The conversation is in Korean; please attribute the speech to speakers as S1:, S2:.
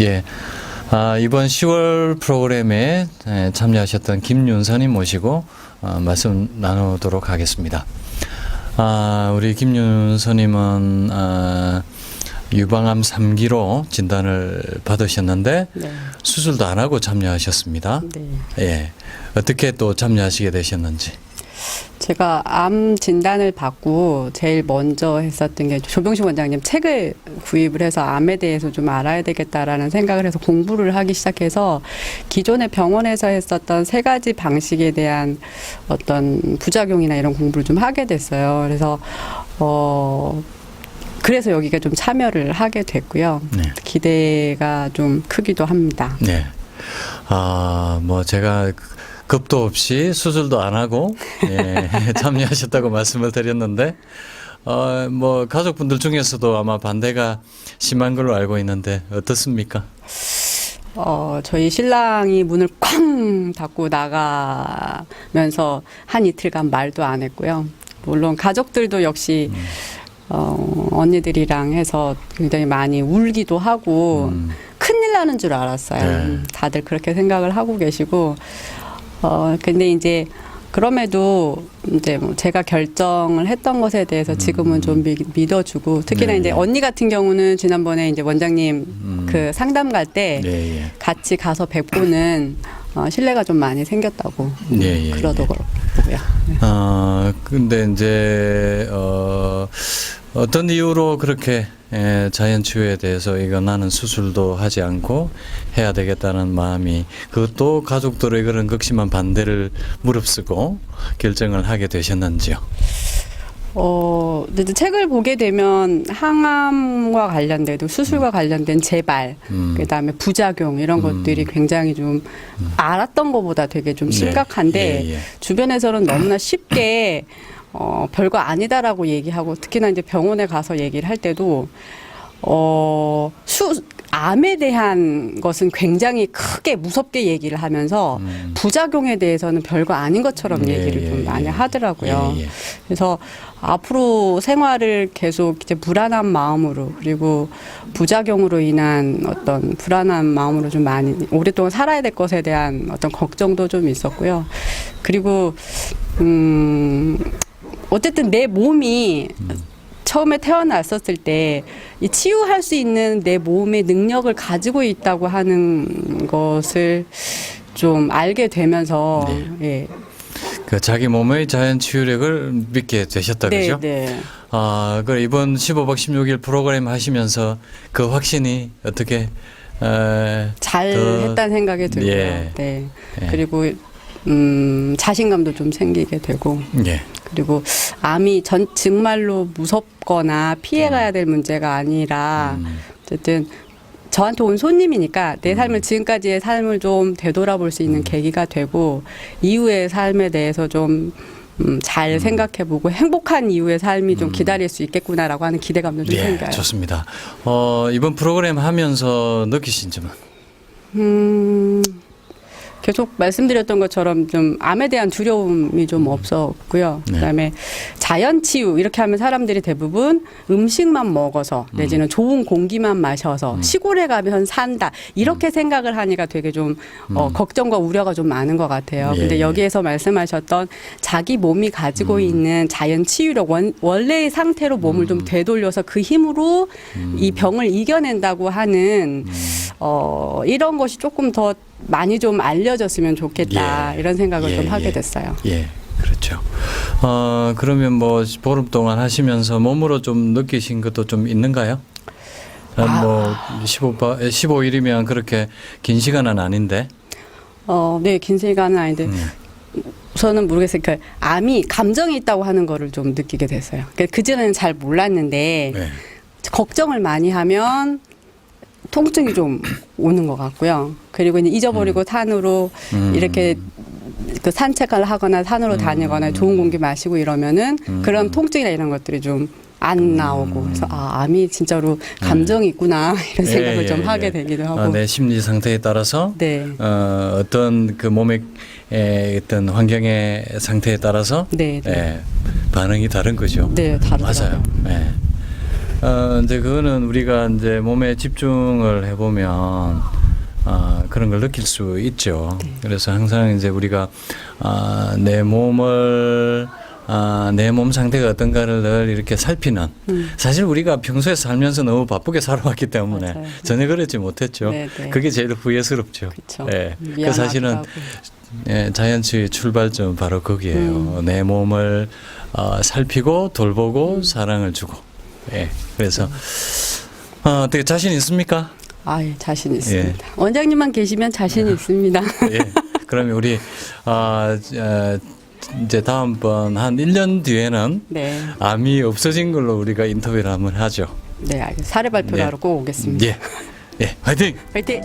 S1: 예. 아, 이번 10월 프로그램에 에, 참여하셨던 김윤선님 모시고 어, 말씀 나누도록 하겠습니다. 아, 우리 김윤선님은 아, 유방암 3기로 진단을 받으셨는데
S2: 네.
S1: 수술도 안 하고 참여하셨습니다.
S2: 네.
S1: 예. 어떻게 또 참여하시게 되셨는지.
S2: 제가 암 진단을 받고 제일 먼저 했었던 게 조병식 원장님 책을 구입을 해서 암에 대해서 좀 알아야 되겠다라는 생각을 해서 공부를 하기 시작해서 기존의 병원에서 했었던 세 가지 방식에 대한 어떤 부작용이나 이런 공부를 좀 하게 됐어요. 그래서 어 그래서 여기가 좀 참여를 하게 됐고요.
S1: 네.
S2: 기대가 좀 크기도 합니다.
S1: 네. 아, 뭐 제가 겁도 없이 수술도 안 하고 예, 참여하셨다고 말씀을 드렸는데 어, 뭐 가족분들 중에서도 아마 반대가 심한 걸로 알고 있는데 어떻습니까?
S2: 어, 저희 신랑이 문을 쾅 닫고 나가면서 한 이틀간 말도 안 했고요. 물론 가족들도 역시
S1: 음.
S2: 어, 언니들이랑 해서 굉장히 많이 울기도 하고
S1: 음,
S2: 큰일 나는 줄 알았어요.
S1: 네.
S2: 음, 다들 그렇게 생각을 하고 계시고 어, 근데 이제 그럼에도 이제 뭐 제가 결정을 했던 것에 대해서 지금은 좀 미, 믿어주고 특히나
S1: 네,
S2: 이제
S1: 네.
S2: 언니 같은 경우는 지난번에 이제 원장님
S1: 음.
S2: 그 상담 갈때
S1: 예, 예.
S2: 같이 가서 뵙고는 어, 신뢰가 좀 많이 생겼다고
S1: 예, 예,
S2: 그러더라고요. 네.
S1: 어, 근데 이제 어, 어떤 이유로 그렇게 에, 자연 치유에 대해서 이거 나는 수술도 하지 않고 해야 되겠다는 마음이 그것도 가족들의 그런 극심한 반대를 무릅쓰고 결정을 하게 되셨는지요?
S2: 어, 근데 이제 책을 보게 되면 항암과 관련돼도 수술과 관련된 재발,
S1: 음.
S2: 그다음에 부작용 이런
S1: 음.
S2: 것들이 굉장히 좀 알았던 것보다 되게 좀
S1: 네.
S2: 심각한데
S1: 예, 예.
S2: 주변에서는 너무나 쉽게 어, 별거 아니다라고 얘기하고 특히나 이제 병원에 가서 얘기를 할 때도 어, 수, 암에 대한 것은 굉장히 크게 무섭게 얘기를 하면서
S1: 음.
S2: 부작용에 대해서는 별거 아닌 것처럼
S1: 예,
S2: 얘기를
S1: 예,
S2: 좀
S1: 예.
S2: 많이 하더라고요.
S1: 예, 예.
S2: 그래서 앞으로 생활을 계속 이제 불안한 마음으로 그리고 부작용으로 인한 어떤 불안한 마음으로 좀 많이 오랫동안 살아야 될 것에 대한 어떤 걱정도 좀 있었고요. 그리고 음 어쨌든 내 몸이 처음에 태어났었을 때 이 치유할 수 있는 내 몸의 능력을 가지고 있다고 하는 것을 좀 알게 되면서 예.
S1: 그 자기 몸의 자연 치유력을 믿게 되셨다
S2: 네,
S1: 그죠?
S2: 네.
S1: 아, 그 이번 15박 16일 프로그램 하시면서 그 확신이 어떻게 에,
S2: 잘
S1: 더-
S2: 했다는 생각이 들고요.
S1: 예.
S2: 네.
S1: 예.
S2: 그리고 음, 자신감도 좀 생기게 되고
S1: 예.
S2: 그리고 암이 전 정말로 무섭거나 피해가야 될 문제가 아니라
S1: 음.
S2: 어쨌든 저한테 온 손님이니까 내 삶을 지금까지의 삶을 좀 되돌아볼 수 있는 계기가 되고 이후의 삶에 대해서 좀 음, 잘 생각해보고 행복한 이후의 삶이 좀 기다릴 수 있겠구나라고 하는 기대감도 좀
S1: 예,
S2: 생겨요.
S1: 좋습니다. 어, 이번 프로그램 하면서 느끼신 점은?
S2: 음, 계속 말씀드렸던 것처럼 좀 암에 대한 두려움이 좀 없었고요.
S1: 네.
S2: 그다음에 자연 치유 이렇게 하면 사람들이 대부분 음식만 먹어서 내지는 좋은 공기만 마셔서 시골에 가면 산다. 이렇게 생각을 하니까 되게 좀 어, 걱정과 우려가 좀 많은 것 같아요.
S1: 예,
S2: 근데
S1: 예.
S2: 여기에서 말씀하셨던 자기 몸이 가지고 있는 자연 치유력 원, 원래의 상태로 몸을 좀 되돌려서 그 힘으로 이 병을 이겨낸다고 하는 어, 이런 것이 조금 더 많이 좀 알려졌으면 좋겠다
S1: 예.
S2: 이런 생각을
S1: 예,
S2: 좀 하게
S1: 예.
S2: 됐어요.
S1: 예, 그렇죠. 어, 그러면 뭐 보름 동안 하시면서 몸으로 좀 느끼신 것도 좀 있는가요? 아, 뭐 15바, 15일이면 그렇게 긴 시간은 아닌데.
S2: 어, 네, 긴 시간은 아닌데
S1: 음.
S2: 우선은 모르겠어요. 그 암이 감정이 있다고 하는 거를 좀 느끼게 됐어요. 그 전에는 잘 몰랐는데
S1: 네.
S2: 걱정을 많이 하면 통증이 좀 오는 것 같고요. 그리고 이제 잊어버리고 산으로
S1: 음.
S2: 이렇게 그 산책을 하거나 산으로 다니거나 좋은 공기 마시고 이러면은
S1: 음.
S2: 그런 통증이나 이런 것들이 좀 안 나오고 그래서 아 암이 진짜로 감정이 있구나 이런 생각을
S1: 예, 예,
S2: 좀 하게
S1: 예.
S2: 되기도 하고
S1: 아, 내 심리 상태에 따라서
S2: 네.
S1: 어, 어떤 그 몸의 에, 어떤 환경의 상태에 따라서
S2: 네, 네.
S1: 예, 반응이 다른 거죠.
S2: 네, 다르더라고요.
S1: 맞아요. 예. 어, 이제 그거는 우리가 이제 몸에 집중을 해보면 아, 그런 걸 느낄 수 있죠. 그래서 항상 이제 우리가 아, 내 몸을 아, 내 몸 상태가 어떤가를 늘 이렇게 살피는
S2: 음.
S1: 사실 우리가 평소에 살면서 너무 바쁘게 살아왔기 때문에
S2: 맞아요.
S1: 전혀 그러지 못했죠.
S2: 네, 네.
S1: 그게 제일 후회스럽죠.
S2: 그쵸.
S1: 예. 그 사실은
S2: 하고.
S1: 예, 자연치유의 출발점 바로 거기에요.
S2: 음.
S1: 내 몸을 어, 살피고 돌보고 사랑을 주고. 예. 그래서 어, 어떻게 자신 있습니까?
S2: 아, 예, 자신 있습니다. 원장님만 계시면 자신
S1: 아.
S2: 있습니다.
S1: 예. 그러면 우리 어, 어, 이제 다음번 한 1년 뒤에는
S2: 네,
S1: 암이 없어진 걸로 우리가 인터뷰를 한번 하죠.
S2: 네, 알겠습니다. 사례 발표를
S1: 네.
S2: 하러 꼭 오겠습니다.
S1: 예. 예. 화이팅!
S2: 화이팅!